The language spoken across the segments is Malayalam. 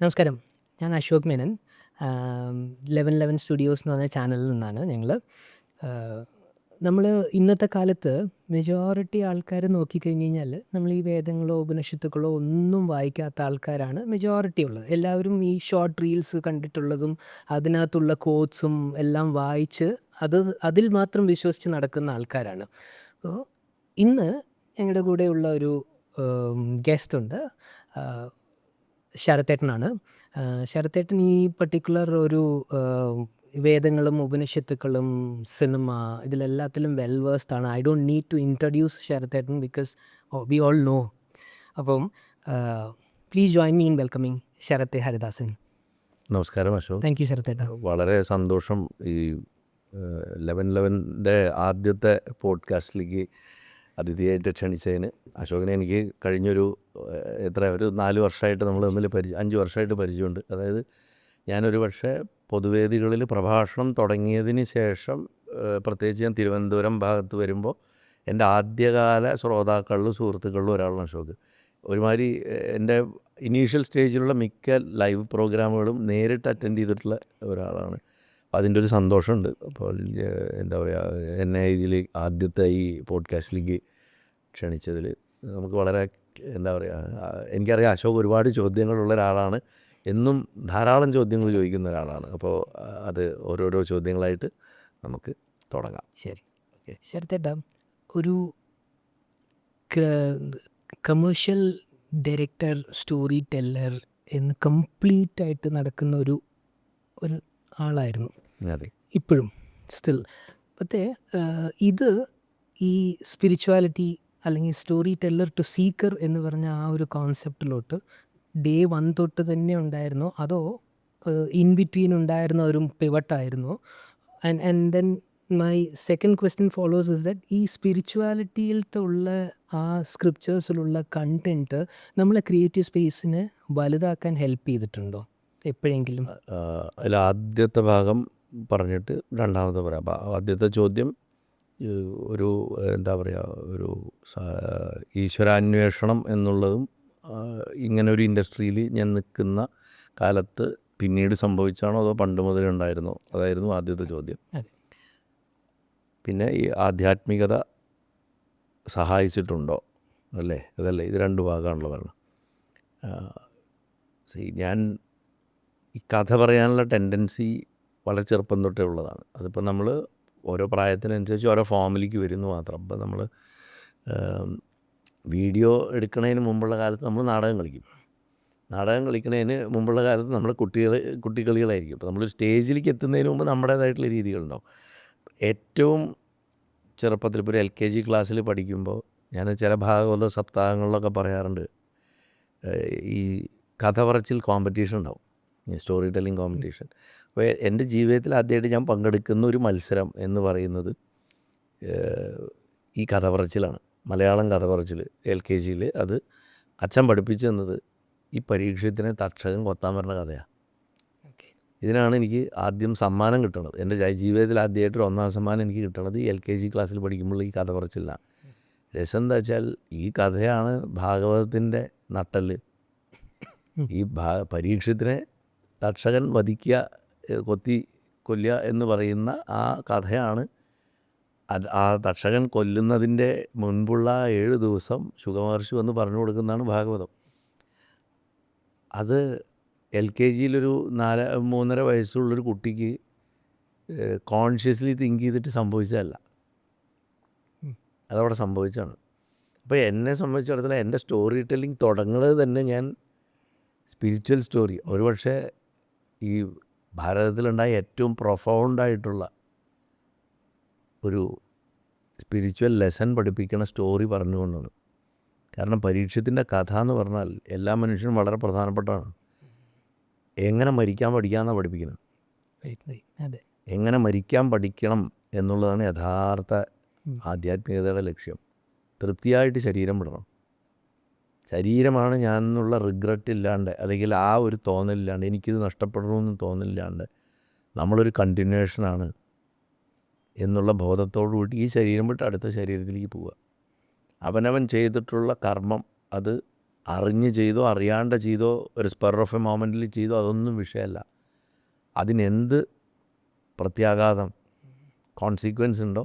നമസ്കാരം. ഞാൻ Ashok Menon. Eleven eleven studios എന്ന് പറഞ്ഞ ചാനലിൽ നിന്നാണ് ഞങ്ങൾ നമ്മൾ ഇന്നത്തെ കാലത്ത് മെജോറിറ്റി ആൾക്കാർ നോക്കിക്കഴിഞ്ഞ് കഴിഞ്ഞാൽ നമ്മൾ ഈ വേദങ്ങളോ ഉപനിഷത്തുക്കളോ ഒന്നും വായിക്കാത്ത ആൾക്കാരാണ് മെജോറിറ്റി ഉള്ളത്. എല്ലാവരും ഈ ഷോർട്ട് റീൽസ് കണ്ടിട്ടുള്ളതും അതിനകത്തുള്ള കോട്സും എല്ലാം വായിച്ച് അത് അതിൽ മാത്രം വിശ്വസിച്ച് നടക്കുന്ന ആൾക്കാരാണ്. അപ്പോൾ ഇന്ന് ഞങ്ങളുടെ കൂടെയുള്ള ഒരു ഗസ്റ്റ് ഉണ്ട്. ശരത്തേട്ടനാണ്. ശരത്തേട്ടൻ ഈ പർട്ടിക്കുലർ ഒരു വേദങ്ങളും ഉപനിഷത്തുക്കളും സിനിമ ഇതിലെല്ലാത്തിലും വെൽ വേഴ്സ്ഡ് ആണ്. I don't need to introduce ശരത്തേട്ടൻ because we all know അപ്പം please join me in welcoming ശരത്തെ ഹരിദാസൻ. നമസ്കാരം അശോക് താങ്ക് യു ശരത്തേട്ട. വളരെ സന്തോഷം ഈ ലെവൻ ലെവന്റെ ആദ്യത്തെ പോഡ്കാസ്റ്റിലേക്ക് അതിഥിയായിട്ട് ക്ഷണിച്ചതിന്. അശോകനെ എനിക്ക് കഴിഞ്ഞൊരു എത്ര ഒരു നാല് വർഷമായിട്ട് നമ്മൾ തമ്മിൽ പരിചയം അഞ്ച് വർഷമായിട്ട് പരിചയമുണ്ട്. അതായത് ഞാനൊരു പക്ഷേ പൊതുവേദികളിൽ പ്രഭാഷണം തുടങ്ങിയതിന് ശേഷം പ്രത്യേകിച്ച് ഞാൻ തിരുവനന്തപുരം ഭാഗത്ത് വരുമ്പോൾ എന്റെ ആദ്യകാല ശ്രോതാക്കളിലും സുഹൃത്തുക്കളിലും ഒരാളാണ് അശോക്. ഒരുമാതിരി എന്റെ ഇനീഷ്യൽ സ്റ്റേജിലുള്ള മിക്ക ലൈവ് പ്രോഗ്രാമുകളും നേരിട്ട് അറ്റൻഡ് ചെയ്തിട്ടുള്ള ഒരാളാണ്. അതിന്റെ ഒരു സന്തോഷമുണ്ട്. അപ്പോൾ എന്താ പറയുക എന്നെ ഇതിൽ ആദ്യത്തെ ഈ പോഡ്കാസ്റ്റിലേക്ക് ക്ഷണിച്ചതിൽ നമുക്ക് വളരെ എന്താ പറയുക എനിക്കറിയാം അശോക് ഒരുപാട് ചോദ്യങ്ങളുള്ള ഒരാളാണ്. എന്നും ധാരാളം ചോദ്യങ്ങൾ ചോദിക്കുന്ന ഒരാളാണ്. അപ്പോൾ അത് ഓരോരോ ചോദ്യങ്ങളായിട്ട് നമുക്ക് തുടങ്ങാം. ശരി. ഓക്കെ. ശരി ചേട്ടാ ഒരു കമേഴ്ഷ്യൽ ഡയറക്ടർ സ്റ്റോറി ടെല്ലർ എന്ന് കംപ്ലീറ്റ് ആയിട്ട് നടക്കുന്ന ഒരു ഒരു ആളായിരുന്നു. ഇപ്പോഴും സ്റ്റിൽ പക്ഷേ ഇത് ഈ സ്പിരിച്വാലിറ്റി അല്ലെങ്കിൽ സ്റ്റോറി ടെല്ലർ ടു സീക്കർ എന്ന് പറഞ്ഞ ആ ഒരു കോൺസെപ്റ്റിലോട്ട് ഡേ വൺ തൊട്ട് തന്നെ ഉണ്ടായിരുന്നു. അതോ ഇൻ ബിറ്റ്വീൻ ഉണ്ടായിരുന്ന ഒരു പിവട്ടായിരുന്നോ and and then my second question follows is that ഈ സ്പിരിച്വാലിറ്റിയിലത്തെ ഉള്ള ആ സ്ക്രിപ്റ്റേഴ്സിലുള്ള കണ്ടന്റ് നമ്മളെ ക്രിയേറ്റീവ് സ്പേസിനെ വലുതാക്കാൻ ഹെൽപ്പ് ചെയ്തിട്ടുണ്ടോ? എപ്പോഴെങ്കിലും? അതിൽ ആദ്യത്തെ ഭാഗം പറഞ്ഞിട്ട് രണ്ടാമത്തെ പറയാം. ആദ്യത്തെ ചോദ്യം ഒരു എന്താ പറയുക ഒരു ഈശ്വരാന്വേഷണം എന്നുള്ളതും ഇങ്ങനെ ഒരു ഇൻഡസ്ട്രിയിൽ ഞാൻ നിൽക്കുന്ന കാലത്ത് പിന്നീട് സംഭവിച്ചാണോ അതോ പണ്ട് മുതലേ ഉണ്ടായിരുന്നോ? അതായിരുന്നു ആദ്യത്തെ ചോദ്യം. പിന്നെ ഈ ആധ്യാത്മികത സഹായിച്ചിട്ടുണ്ടോ? അല്ലേ? അതല്ലേ? ഇത് രണ്ട് ഭാഗമാണല്ലോ പറഞ്ഞത്. ഞാൻ ഈ കഥ പറയാനുള്ള ടെൻഡൻസി വളരെ ചെറുപ്പം തൊട്ടേ ഉള്ളതാണ്. അതിപ്പോൾ നമ്മൾ ഓരോ പ്രായത്തിനനുസരിച്ച് ഓരോ ഫോമിലേക്ക് വരുന്നു മാത്രം. അപ്പോൾ നമ്മൾ വീഡിയോ എടുക്കുന്നതിന് മുമ്പുള്ള കാലത്ത് നമ്മൾ നാടകം കളിക്കും. നാടകം കളിക്കുന്നതിന് മുമ്പുള്ള കാലത്ത് നമ്മൾ കുട്ടികൾ കുട്ടികളികളായിരിക്കും അപ്പോൾ നമ്മൾ സ്റ്റേജിലേക്ക് എത്തുന്നതിന് മുമ്പ് നമ്മുടേതായിട്ടുള്ള രീതികളുണ്ടാവും. ഏറ്റവും ചെറുപ്പത്തിൽ ഇപ്പോൾ ഒരു എൽ കെ ജി ക്ലാസ്സിൽ പഠിക്കുമ്പോൾ ഞാൻ ചില ഭാഗവത സപ്താഹങ്ങളിലൊക്കെ പറയാറുണ്ട് ഈ കഥ പറച്ചിൽ കോമ്പറ്റീഷൻ ഉണ്ടാവും. സ്റ്റോറി ടെല്ലിംഗ് കോമ്പറ്റീഷൻ അപ്പോൾ എന്റെ ജീവിതത്തിൽ ആദ്യമായിട്ട് ഞാൻ പങ്കെടുക്കുന്ന ഒരു മത്സരം എന്ന് പറയുന്നത് ഈ കഥ പറച്ചിലാണ് മലയാളം കഥ പറച്ചിൽ എൽ കെ ജിയിൽ അത് അച്ഛൻ പഠിപ്പിച്ചു തന്നത് ഈ പരീക്ഷത്തിനെ തക്ഷകൻ കൊത്താൻ വരുന്ന കഥയാണ് ഓക്കെ. ഇതിനാണ് എനിക്ക് ആദ്യം സമ്മാനം കിട്ടണത്. എന്റെ ജീവിതത്തിൽ ആദ്യമായിട്ട് ഒരു ഒന്നാം സമ്മാനം എനിക്ക് കിട്ടുന്നത് എൽ കെ ജി ക്ലാസ്സിൽ പഠിക്കുമ്പോൾ ഈ കഥ പറച്ചിലാണ് രസം എന്താ വെച്ചാൽ ഈ കഥയാണ് ഭാഗവതത്തിന്റെ നട്ടൽ ഈ ഭാ പരീക്ഷത്തിനെ തക്ഷകൻ വധിക്കുക കൊത്തി കൊല്ലുക എന്ന് പറയുന്ന ആ കഥയാണ്. അത് ആ തക്ഷകൻ കൊല്ലുന്നതിന്റെ മുൻപുള്ള ഏഴ് ദിവസം ശുഖമഹർഷി വന്ന് പറഞ്ഞു കൊടുക്കുന്നതാണ് ഭാഗവതം. അത് എൽ കെ ജിയിലൊരു നാല് മൂന്നര വയസ്സുള്ളൊരു കുട്ടിക്ക് കോൺഷ്യസ്ലി തിങ്ക് ചെയ്തിട്ട് സംഭവിച്ചതല്ല. അതവിടെ സംഭവിച്ചാണ് അപ്പോൾ എന്നെ സംബന്ധിച്ചിടത്തോളം എന്റെ സ്റ്റോറി ടെല്ലിംഗ് തുടങ്ങുന്നത് തന്നെ ഞാൻ സ്പിരിച്വൽ സ്റ്റോറി ഒരുപക്ഷെ ഈ ഭാരതത്തിലുണ്ടായ ഏറ്റവും പ്രൊഫൗണ്ടായിട്ടുള്ള ഒരു സ്പിരിച്വൽ ലെസൺ പഠിപ്പിക്കുന്ന സ്റ്റോറി പറഞ്ഞുകൊണ്ടാണ്. കാരണം പരീക്ഷത്തിന്റെ കഥ എന്ന് പറഞ്ഞാൽ എല്ലാ മനുഷ്യനും വളരെ പ്രധാനപ്പെട്ടതാണ്. എങ്ങനെ മരിക്കാൻ പഠിക്കാമെന്നാണ് പഠിപ്പിക്കുന്നത്. അതെ. എങ്ങനെ മരിക്കാൻ പഠിക്കണം എന്നുള്ളതാണ് യഥാർത്ഥ. ആധ്യാത്മികതയുടെ ലക്ഷ്യം. തൃപ്തിയായിട്ട് ശരീരം വിടണം. ശരീരമാണ് ഞാൻ എന്നുള്ള റിഗ്രറ്റ് ഇല്ലാണ്ട് അല്ലെങ്കിൽ ആ ഒരു തോന്നലില്ലാണ്ട് എനിക്കിത് നഷ്ടപ്പെടണമെന്ന് തോന്നലില്ലാണ്ട് നമ്മളൊരു കണ്ടിന്യൂഷനാണ് എന്നുള്ള ബോധത്തോടു കൂടി ഈ ശരീരം വിട്ട് അടുത്ത ശരീരത്തിലേക്ക് പോവുക. അവനവൻ ചെയ്തിട്ടുള്ള കർമ്മം അത് അറിഞ്ഞ് ചെയ്തോ അറിയാണ്ട് ചെയ്തോ ഒരു സ്പെർ ഓഫ് എ മോമെന്റിൽ ചെയ്തോ അതൊന്നും വിഷയമല്ല. അതിനെന്ത് പ്രത്യാഘാതം കോൺസിക്വൻസ് ഉണ്ടോ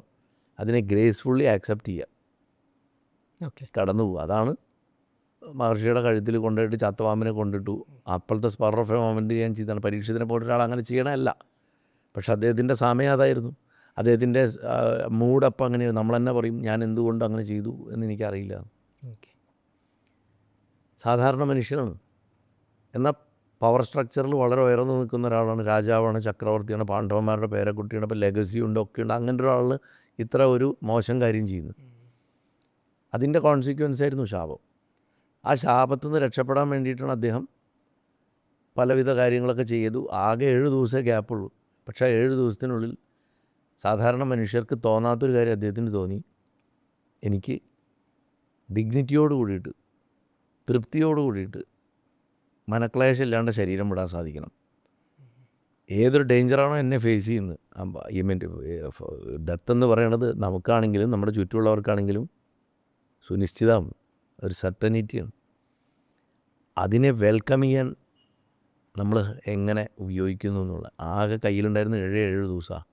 അതിനെ ഗ്രേസ്ഫുള്ളി ആക്സെപ്റ്റ് ചെയ്യുക. ഓക്കെ കടന്നു പോവുക അതാണ് മഹർഷിയുടെ കഴുത്തിൽ കൊണ്ടുപോയിട്ട് ചത്തവാമിനെ കൊണ്ടിട്ടു. അപ്പോഴത്തെ സ്പർ ഓഫ് എ മൊമെന്റ് ഞാൻ ചെയ്താണ്. പരീക്ഷത്തിനെ പോയിട്ട് ഒരാൾ അങ്ങനെ ചെയ്യണമല്ല പക്ഷെ അദ്ദേഹത്തിന്റെ സമയം അതായിരുന്നു. അദ്ദേഹത്തിന്റെ മൂഡ് അപ്പം അങ്ങനെ നമ്മൾ തന്നെ പറയും ഞാൻ എന്തുകൊണ്ട് അങ്ങനെ ചെയ്തു? എന്ന് എനിക്കറിയില്ല. സാധാരണ മനുഷ്യനാണ്. എന്നാൽ പവർ സ്ട്രക്ചറിൽ വളരെ ഉയർന്നു നിൽക്കുന്ന ഒരാളാണ് രാജാവാണ് ചക്രവർത്തിയാണ് പാണ്ഡവന്മാരുടെ പേരക്കുട്ടിയാണ് അപ്പോൾ ലെഗസി ഉണ്ട് ഒക്കെ ഉണ്ട് അങ്ങനെ ഒരാൾ ഇത്ര ഒരു മോശം കാര്യം ചെയ്യുന്നു. അതിന്റെ കോൺസിക്വൻസ് ആയിരുന്നു ശാപം. ആ ശാപത്തു നിന്ന് രക്ഷപ്പെടാൻ വേണ്ടിയിട്ടാണ് അദ്ദേഹം പലവിധ കാര്യങ്ങളൊക്കെ ചെയ്തു. ആകെ ഏഴ് ദിവസമേ ഗ്യാപ്പുള്ളൂ. പക്ഷേ ഏഴ് ദിവസത്തിനുള്ളിൽ സാധാരണ മനുഷ്യർക്ക് തോന്നാത്തൊരു കാര്യം അദ്ദേഹത്തിന് തോന്നി. എനിക്ക് ഡിഗ്നിറ്റിയോട് കൂടിയിട്ട് തൃപ്തിയോട് കൂടിയിട്ട് മനക്ലേശം ഇല്ലാണ്ട് ശരീരം വിടാൻ സാധിക്കണം. ഏതൊരു ഡേഞ്ചറാണോ എന്നെ ഫേസ് ചെയ്യുന്നത്. ഈ മീൻ ഡെത്ത് എന്ന് പറയണത് നമുക്കാണെങ്കിലും നമ്മുടെ ചുറ്റുമുള്ളവർക്കാണെങ്കിലും സുനിശ്ചിതമാണ്. ഒരു സർട്ടനിറ്റിയുണ്ട് അതിനെ വെൽക്കം ചെയ്യാൻ നമ്മൾ എങ്ങനെ ഉപയോഗിക്കുന്നു എന്നുള്ള ആകെ കയ്യിലുണ്ടായിരുന്ന ഏഴ് ഏഴ് ദിവസമാണ്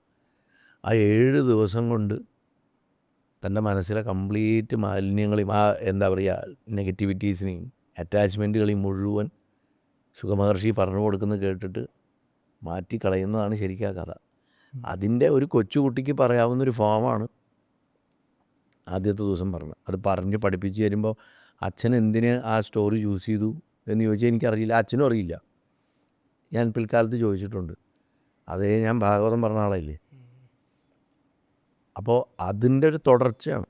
ആ ഏഴ് ദിവസം കൊണ്ട് തന്റെ മനസ്സിലെ കംപ്ലീറ്റ് മാലിന്യങ്ങളെയും ആ എന്താ പറയുക നെഗറ്റിവിറ്റീസിനെയും അറ്റാച്ച്മെന്റുകളെയും മുഴുവൻ സുഖമഹർഷി പറഞ്ഞു കൊടുക്കുന്നത് കേട്ടിട്ട് മാറ്റിക്കളയുന്നതാണ് ശരിക്കും ആ കഥ. അതിന്റെ ഒരു കൊച്ചുകുട്ടിക്ക് പറയാവുന്നൊരു ഫോമാണ് ആദ്യത്തെ ദിവസം പറഞ്ഞത്. അത് പറഞ്ഞ് പഠിപ്പിച്ച് തരുമ്പോൾ അച്ഛൻ എന്തിന് ആ സ്റ്റോറി ചൂസ് ചെയ്തു എന്ന് ചോദിച്ചാൽ എനിക്കറിയില്ല. അച്ഛനും അറിയില്ല. ഞാൻ പിൽക്കാലത്ത് ചോദിച്ചിട്ടുണ്ട്. അതേ ഞാൻ ഭാഗവതം പറഞ്ഞ ആളല്ലേ? അപ്പോൾ അതിന്റെ ഒരു തുടർച്ചയാണ്.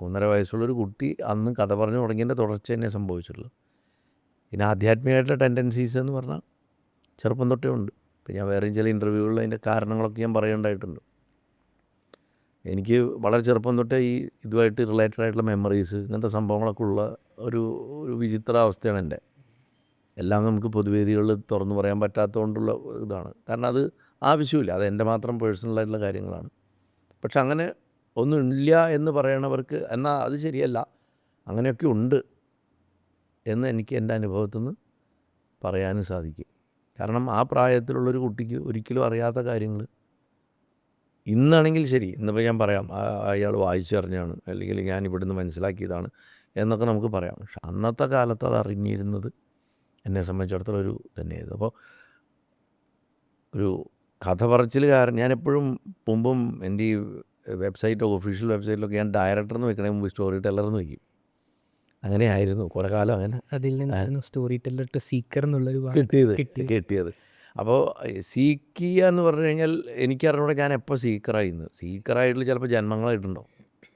മൂന്നര വയസ്സുള്ളൊരു കുട്ടി അന്ന് കഥ പറഞ്ഞു തുടങ്ങിയതിന്റെ തുടർച്ച തന്നെ സംഭവിച്ചുള്ളൂ പിന്നെ ആധ്യാത്മികമായിട്ടുള്ള ടെൻഡൻസീസ് എന്ന് പറഞ്ഞാൽ ചെറുപ്പം തൊട്ടേ ഉണ്ട്. ഇപ്പം ഞാൻ വേറെയും ചില ഇന്റർവ്യൂകളിൽ അതിന്റെ കാരണങ്ങളൊക്കെ ഞാൻ പറയേണ്ടതായിട്ടുണ്ട്. എനിക്ക് വളരെ ചെറുപ്പം തൊട്ടേ ഈ ഇതുമായിട്ട് റിലേറ്റഡ് ആയിട്ടുള്ള മെമ്മറീസ് ഇങ്ങനത്തെ സംഭവങ്ങളൊക്കെ ഉള്ള ഒരു ഒരു വിചിത്ര അവസ്ഥയാണ് എന്റെ. എല്ലാം നമുക്ക് പൊതുവേദികളിൽ തുറന്നു പറയാൻ പറ്റാത്തതുകൊണ്ടുള്ള ഇതാണ്. കാരണം അത് ആവശ്യമില്ല. അത് എന്റെ മാത്രം പേഴ്സണലായിട്ടുള്ള കാര്യങ്ങളാണ്. പക്ഷെ അങ്ങനെ ഒന്നും ഇല്ല എന്ന് പറയണവർക്ക് എന്നാൽ അത് ശരിയല്ല. അങ്ങനെയൊക്കെ ഉണ്ട് എന്ന് എനിക്ക് എന്റെ അനുഭവത്തിൽ നിന്ന് പറയാനും സാധിക്കും. കാരണം ആ പ്രായത്തിലുള്ളൊരു കുട്ടിക്ക് ഒരിക്കലും അറിയാത്ത കാര്യങ്ങൾ ഇന്നാണെങ്കിൽ ശരി ഇന്നിപ്പോൾ ഞാൻ പറയാം അയാൾ വായിച്ചറിഞ്ഞാണ് അല്ലെങ്കിൽ ഞാൻ ഇവിടുന്ന് മനസ്സിലാക്കിയതാണ് എന്നൊക്കെ നമുക്ക് പറയാം. പക്ഷെ അന്നത്തെ കാലത്ത് അത് അറിഞ്ഞിരുന്നത് എന്നെ സംബന്ധിച്ചിടത്തോളം ഒരു തന്നെയായിരുന്നു അപ്പോൾ ഒരു കഥ പറച്ചിലുകാരൻ ഞാൻ എപ്പോഴും മുമ്പും എന്റെ ഈ വെബ്സൈറ്റോ ഒഫീഷ്യൽ വെബ്സൈറ്റിലൊക്കെ ഞാൻ ഡയറക്ടർ എന്ന് വെക്കണേ മുമ്പ് സ്റ്റോറി ടെല്ലർ എന്ന് വയ്ക്കും. അങ്ങനെയായിരുന്നു കുറേ കാലം അങ്ങനെ അതിൽ നിന്നായിരുന്നു സ്റ്റോറി ടെല്ലർ ടു സീക്കർ എന്നുള്ളൊരു കിട്ടിയത്. കിട്ടിയത്. അപ്പോൾ സീക്ക് ചെയ്യുക എന്ന് പറഞ്ഞു കഴിഞ്ഞാൽ എനിക്കറിഞ്ഞൂടെ ഞാൻ എപ്പോൾ സീക്കറായി ഇന്ന് സീക്കറായിട്ടുള്ള ചിലപ്പോൾ ജന്മങ്ങളായിട്ടുണ്ടോ?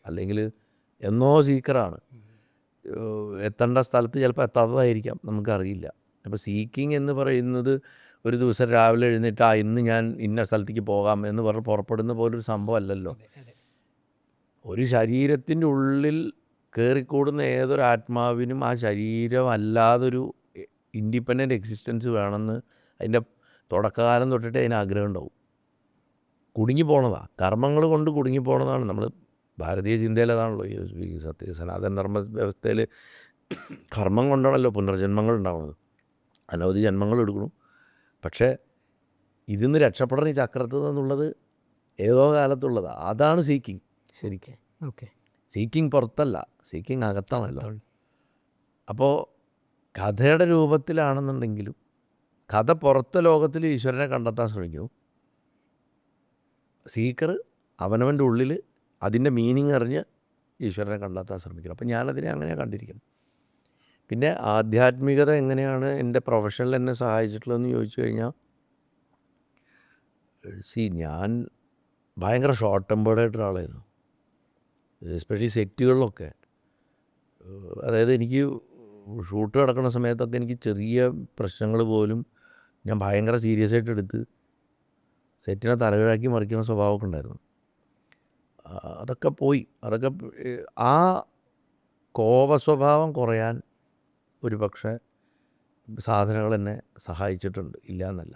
അല്ലെങ്കിൽ എന്നോ സീക്കറാണ്. എത്തേണ്ട സ്ഥലത്ത് ചിലപ്പോൾ എത്താത്തതായിരിക്കാം. നമുക്കറിയില്ല. അപ്പോൾ സീക്കിങ് എന്ന് പറയുന്നത് ഒരു ദിവസം രാവിലെ എഴുന്നേറ്റ് ആ ഇന്ന് ഞാൻ ഇന്ന സ്ഥലത്തേക്ക് പോകാം എന്ന് പറഞ്ഞ് പുറപ്പെടുന്ന പോലൊരു സംഭവം അല്ലല്ലോ ഒരു ശരീരത്തിന്റെ ഉള്ളിൽ കയറിക്കൂടുന്ന ഏതൊരു ആത്മാവിനും ആ ശരീരം അല്ലാതൊരു ഇൻഡിപെൻഡന്റ് എക്സിസ്റ്റൻസ് വേണമെന്ന് അതിന്റെ തുടക്കകാലം തൊട്ടിട്ട് അതിന് ആഗ്രഹം ഉണ്ടാവും കുടുങ്ങി പോണതാണ് കർമ്മങ്ങൾ കൊണ്ട് കുടുങ്ങി പോണതാണ് നമ്മൾ ഭാരതീയ ചിന്തയിൽ അതാണല്ലോ ഈ ഈ സത്യ സനാതന ധർമ്മ വ്യവസ്ഥയിൽ കർമ്മം കൊണ്ടാണല്ലോ പുനർജന്മങ്ങൾ ഉണ്ടാവുന്നത് അനവധി ജന്മങ്ങൾ എടുക്കണം. പക്ഷേ ഇതിന്ന് രക്ഷപ്പെടണം ഈ ചക്രത്തിൽ നിന്നുള്ളത് ഏതോ കാലത്തുള്ളത്. അതാണ് സീക്കിങ്. ശരിക്കും. ഓക്കെ. സീക്കിങ് പുറത്തല്ല. സീക്കിങ് അകത്താണല്ലോ. അപ്പോൾ കഥയുടെ രൂപത്തിലാണെന്നുണ്ടെങ്കിലും കഥ പുറത്തെ ലോകത്തിൽ ഈശ്വരനെ കണ്ടെത്താൻ ശ്രമിക്കൂ. സീക്കർ അവനവന്റെ ഉള്ളിൽ അതിന്റെ മീനിങ് അറിഞ്ഞ് ഈശ്വരനെ കണ്ടെത്താൻ ശ്രമിക്കണം. അപ്പം ഞാനതിനെ അങ്ങനെ കണ്ടിരിക്കണം പിന്നെ ആധ്യാത്മികത എങ്ങനെയാണ് എന്റെ പ്രൊഫഷനിൽ എന്നെ സഹായിച്ചിട്ടുള്ളതെന്ന് ചോദിച്ചു കഴിഞ്ഞാൽ സി ഞാൻ ഭയങ്കര ഷോർട്ട് ടെമ്പേർഡായിട്ട് ഒരാളായിരുന്നു എസ്പെഷ്യലി സെറ്റുകളിലൊക്കെ അതായത് എനിക്ക് ഷൂട്ട് നടക്കുന്ന സമയത്തൊക്കെ എനിക്ക് ചെറിയ പ്രശ്നങ്ങൾ പോലും ഞാൻ ഭയങ്കര സീരിയസ് ആയിട്ട് എടുത്ത് സെറ്റിനെ തലകിഴാക്കി മറിക്കുന്ന സ്വഭാവമൊക്കെ ഉണ്ടായിരുന്നു. അതൊക്കെ പോയി. അതൊക്കെ ആ കോപ സ്വഭാവം കുറയാൻ ഒരു പക്ഷേ സാധനങ്ങൾ എന്നെ സഹായിച്ചിട്ടുണ്ട്. ഇല്ല എന്നല്ല.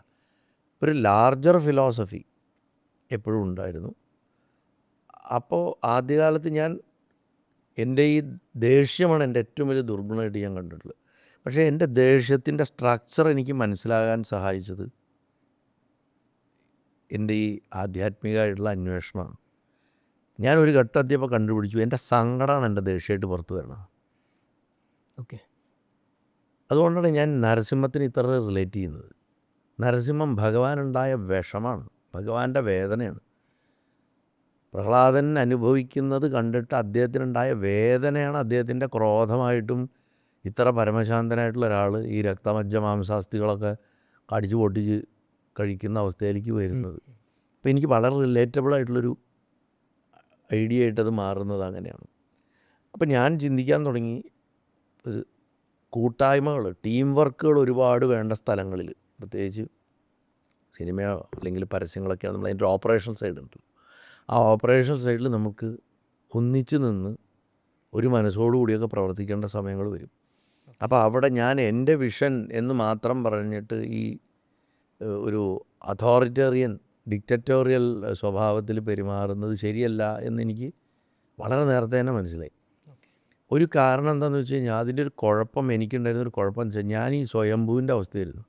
ഒരു ലാർജർ ഫിലോസഫി എപ്പോഴും ഉണ്ടായിരുന്നു. അപ്പോൾ ആദ്യകാലത്ത് ഞാൻ എന്റെ ഈ ദേഷ്യമാണ് എന്റെ ഏറ്റവും വലിയ ദുർഗുണമായിട്ട് ഞാൻ കണ്ടിട്ടുള്ളത്. പക്ഷേ എന്റെ ദേഷ്യത്തിന്റെ സ്ട്രക്ചർ എനിക്ക് മനസ്സിലാകാൻ സഹായിച്ചത് എന്റെ ഈ ആധ്യാത്മികമായിട്ടുള്ള അന്വേഷണമാണ്. ഞാൻ ഒരു ഘട്ടം എത്തിയപ്പോൾ കണ്ടുപിടിച്ചു എന്റെ സങ്കടമാണ് എന്റെ ദേഷ്യമായിട്ട് പുറത്ത് വരണത് ഓക്കെ. അതുകൊണ്ടാണ് ഞാൻ നരസിംഹത്തിന് ഇത്ര റിലേറ്റ് ചെയ്യുന്നത്. നരസിംഹം ഭഗവാനുണ്ടായ വിഷമാണ് ഭഗവാന്റെ വേദനയാണ്. പ്രഹ്ലാദൻ അനുഭവിക്കുന്നത് കണ്ടിട്ട് അദ്ദേഹത്തിനുണ്ടായ വേദനയാണ് അദ്ദേഹത്തിന്റെ ക്രോധമായിട്ടും ഇത്ര പരമശാന്തനായിട്ടുള്ള ഒരാൾ ഈ രക്തമജ്ജ മാംസാസ്ഥികളൊക്കെ കടിച്ചു പൊട്ടിച്ച് കഴിക്കുന്ന അവസ്ഥയിലേക്ക് വരുന്നത്. അപ്പോൾ എനിക്ക് വളരെ റിലേറ്റബിൾ ആയിട്ടുള്ളൊരു ഐഡിയ ആയിട്ടത് മാറുന്നത് അങ്ങനെയാണ്. അപ്പം ഞാൻ ചിന്തിക്കാൻ തുടങ്ങി കൂട്ടായ്മകൾ ടീം വർക്കുകൾ ഒരുപാട് വേണ്ട സ്ഥലങ്ങളിൽ പ്രത്യേകിച്ച് സിനിമയോ അല്ലെങ്കിൽ പരസ്യങ്ങളൊക്കെയാണ് നമ്മൾ അതിന്റെ ഓപ്പറേഷൻ സൈഡ് ഉണ്ട്. ആ ഓപ്പറേഷൻ സൈഡിൽ നമുക്ക് ഒന്നിച്ച് നിന്ന് ഒരു മനസ്സോടുകൂടിയൊക്കെ പ്രവർത്തിക്കേണ്ട സമയങ്ങൾ വരും. അപ്പോൾ അവിടെ ഞാൻ എന്റെ വിഷൻ എന്ന് മാത്രം പറഞ്ഞിട്ട് ഈ ഒരു അതോറിറ്റേറിയൻ ഡിക്റ്ററ്റോറിയൽ സ്വഭാവത്തിൽ പെരുമാറുന്നത് ശരിയല്ല എന്നെനിക്ക് വളരെ നേരത്തെ തന്നെ മനസ്സിലായി. ഒരു കാരണം എന്താണെന്ന് വെച്ച് കഴിഞ്ഞാൽ അതിന്റെ ഒരു കുഴപ്പം എനിക്കുണ്ടായിരുന്ന ഒരു കുഴപ്പം എന്ന് വെച്ചാൽ ഞാൻ ഈ സ്വയംഭൂവിന്റെ അവസ്ഥയായിരുന്നു.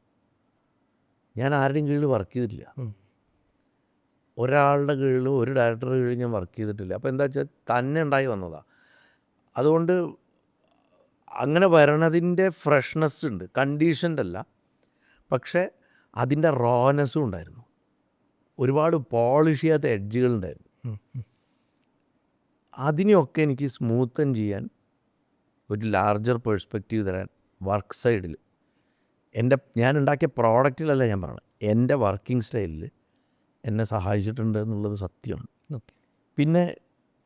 ഞാൻ ആരുടെയും കീഴിൽ വർക്ക് ചെയ്തിട്ടില്ല. ഒരാളുടെ കീഴിലും ഒരു ഡയറക്ടറുടെ കീഴിലും ഞാൻ വർക്ക് ചെയ്തിട്ടില്ല. അപ്പോൾ എന്താ വെച്ചാൽ തന്നെ ഉണ്ടായി വന്നതാണ് അതുകൊണ്ട് അങ്ങനെ വരണതിന്റെ ഫ്രഷ്നെസ് ഉണ്ട്. കണ്ടീഷൻഡ് അല്ല. പക്ഷേ അതിന്റെ റോനെസ്സും ഉണ്ടായിരുന്നു. ഒരുപാട് പോളിഷ് ചെയ്യാത്ത എഡ്ജുകളുണ്ടായിരുന്നു. അതിനെയൊക്കെ എനിക്ക് സ്മൂത്തൻ ചെയ്യാൻ ഒരു ലാർജർ പേഴ്സ്പെക്റ്റീവ് തരാൻ വർക്ക് സൈഡിൽ എന്റെ ഞാൻ ഉണ്ടാക്കിയ പ്രോഡക്റ്റിലല്ല ഞാൻ പറയണത് എന്റെ വർക്കിംഗ് സ്റ്റൈലിൽ എന്നെ സഹായിച്ചിട്ടുണ്ട് എന്നുള്ളത് സത്യമാണ്. പിന്നെ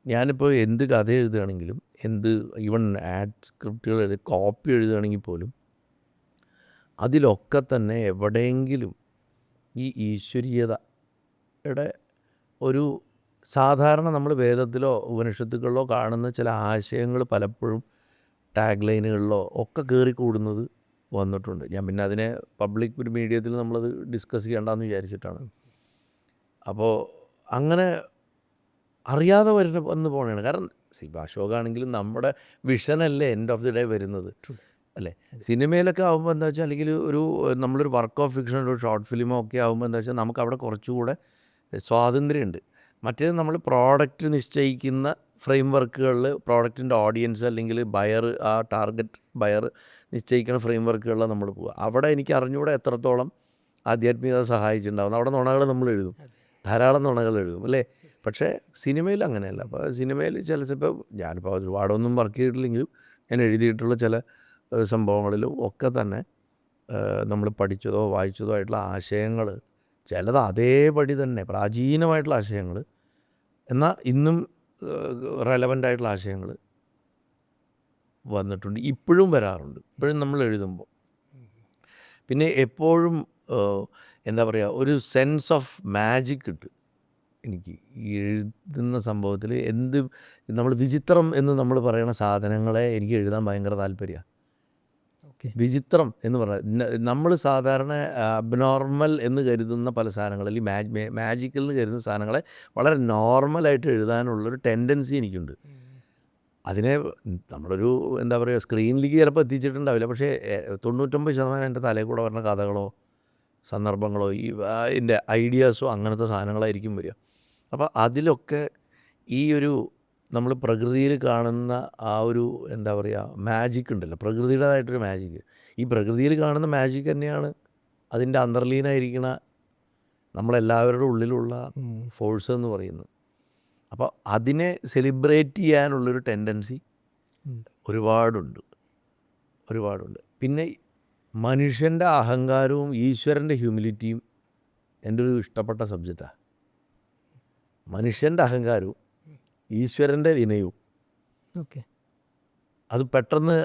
ഞാനിപ്പോൾ എന്ത് കഥ എഴുതുകയാണെങ്കിലും എന്ത് ഈവൺ ആഡ് സ്ക്രിപ്റ്റുകൾ എഴുതി കോപ്പി എഴുതുകയാണെങ്കിൽ പോലും അതിലൊക്കെ തന്നെ എവിടെയെങ്കിലും ഈ ഈശ്വരീയതയുടെ ഒരു സാധാരണ നമ്മൾ വേദത്തിലോ ഉപനിഷത്തുകളിലോ കാണുന്ന ചില ആശയങ്ങൾ പലപ്പോഴും ടാഗ് ലൈനുകളിലോ ഒക്കെ കയറി കൂടുന്നത് വന്നിട്ടുണ്ട്. ഞാൻ പിന്നെ അതിനെ പബ്ലിക് ഒരു മീഡിയത്തിൽ നമ്മളത് ഡിസ്കസ് ചെയ്യേണ്ടെന്ന് വിചാരിച്ചിട്ടാണ്. അപ്പോൾ അങ്ങനെ അറിയാതെ വരുന്ന വന്ന് പോകണതാണ് കാരണം സി അശോകാണെങ്കിലും നമ്മുടെ വിഷനല്ലേ എൻഡ് ഓഫ് ദി ഡേ വരുന്നത്. അല്ലേ? സിനിമയിലൊക്കെ ആകുമ്പോൾ എന്താ വെച്ചാൽ അല്ലെങ്കിൽ ഒരു നമ്മളൊരു വർക്ക് ഓഫ് ഫിക്ഷൻ ഒരു ഷോർട്ട് ഫിലിമോ ഒക്കെ ആകുമ്പോൾ എന്താ വെച്ചാൽ നമുക്ക് അവിടെ കുറച്ചുകൂടെ സ്വാതന്ത്ര്യമുണ്ട് മറ്റേത് നമ്മൾ പ്രോഡക്റ്റ് നിശ്ചയിക്കുന്ന ഫ്രെയിം വർക്കുകളിൽ പ്രോഡക്റ്റിന്റെ ഓഡിയൻസ് അല്ലെങ്കിൽ ബയർ ആ ടാർഗറ്റ് ബയർ നിശ്ചയിക്കുന്ന ഫ്രെയിം വർക്കുകളിലാണ് നമ്മൾ പോവുക. അവിടെ എനിക്ക് അറിഞ്ഞുകൂടെ എത്രത്തോളം ആധ്യാത്മികത സഹായിച്ചിട്ടുണ്ടാവും. അവിടെ നുണകൾ നമ്മൾ എഴുതും. ധാരാളം നുണകൾ എഴുതും. അല്ലേ? പക്ഷേ സിനിമയിൽ അങ്ങനെയല്ല. അപ്പോൾ സിനിമയിൽ ചില ഇപ്പോൾ ഞാനിപ്പോൾ ഒരുപാടൊന്നും വർക്ക് ചെയ്തിട്ടില്ലെങ്കിലും ഞാൻ എഴുതിയിട്ടുള്ള ചില സംഭവങ്ങളിലും ഒക്കെ തന്നെ നമ്മൾ പഠിച്ചതോ വായിച്ചതോ ആയിട്ടുള്ള ആശയങ്ങൾ ചിലത് അതേപടി തന്നെ പ്രാചീനമായിട്ടുള്ള ആശയങ്ങൾ എന്നാൽ ഇന്നും റെലവന്റ് ആയിട്ടുള്ള ആശയങ്ങൾ വന്നിട്ടുണ്ട് ഇപ്പോഴും വരാറുണ്ട് ഇപ്പോഴും നമ്മൾ എഴുതുമ്പോൾ. പിന്നെ എപ്പോഴും എന്താ പറയുക ഒരു സെൻസ് ഓഫ് മാജിക് കിട്ടും എനിക്ക് ഈ എഴുതുന്ന സംഭവത്തിൽ എന്ത് നമ്മൾ വിചിത്രം എന്ന് നമ്മൾ പറയുന്ന സാധനങ്ങളെ എനിക്ക് എഴുതാൻ ഭയങ്കര താല്പര്യമാണ് ഓക്കെ. വിചിത്രം എന്ന് പറഞ്ഞാൽ നമ്മൾ സാധാരണ അബ്നോർമൽ എന്ന് കരുതുന്ന പല സാധനങ്ങൾ അല്ലെങ്കിൽ മാജ് മാജിക്കൽ എന്ന് കരുതുന്ന സാധനങ്ങളെ വളരെ നോർമലായിട്ട് എഴുതാനുള്ളൊരു ടെൻഡൻസി എനിക്കുണ്ട്. അതിനെ നമ്മളൊരു എന്താ പറയുക സ്ക്രീനിലേക്ക് ചിലപ്പോൾ എത്തിച്ചിട്ടുണ്ടാവില്ല. പക്ഷേ തൊണ്ണൂറ്റൊമ്പത് ശതമാനം എന്റെ തലയിൽ കൂടെ വരുന്ന കഥകളോ സന്ദർഭങ്ങളോ ഈ എന്റെ ഐഡിയാസോ അങ്ങനത്തെ സാധനങ്ങളായിരിക്കും വരിക. അപ്പോൾ അതിലൊക്കെ ഈ ഒരു നമ്മൾ പ്രകൃതിയിൽ കാണുന്ന ആ ഒരു എന്താ പറയുക മാജിക് ഉണ്ടല്ലോ. പ്രകൃതിയുടേതായിട്ടൊരു മാജിക് ഈ പ്രകൃതിയിൽ കാണുന്ന മാജിക് തന്നെയാണ് അതിന്റെ അന്തർലീനായിരിക്കണ നമ്മളെല്ലാവരുടെ ഉള്ളിലുള്ള ഫോഴ്സ് എന്ന് പറയുന്നത്. അപ്പോൾ അതിനെ സെലിബ്രേറ്റ് ചെയ്യാനുള്ളൊരു ടെൻഡൻസി ഒരുപാടുണ്ട്. ഒരുപാടുണ്ട്. പിന്നെ മനുഷ്യന്റെ അഹങ്കാരവും ഈശ്വരന്റെ ഹ്യൂമിലിറ്റിയും എന്റെ ഒരു ഇഷ്ടപ്പെട്ട സബ്ജക്റ്റാണ് മനുഷ്യന്റെ അഹങ്കാരവും ഈശ്വരന്റെ വിനയവും. ഓക്കെ. അത് പെട്ടെന്ന്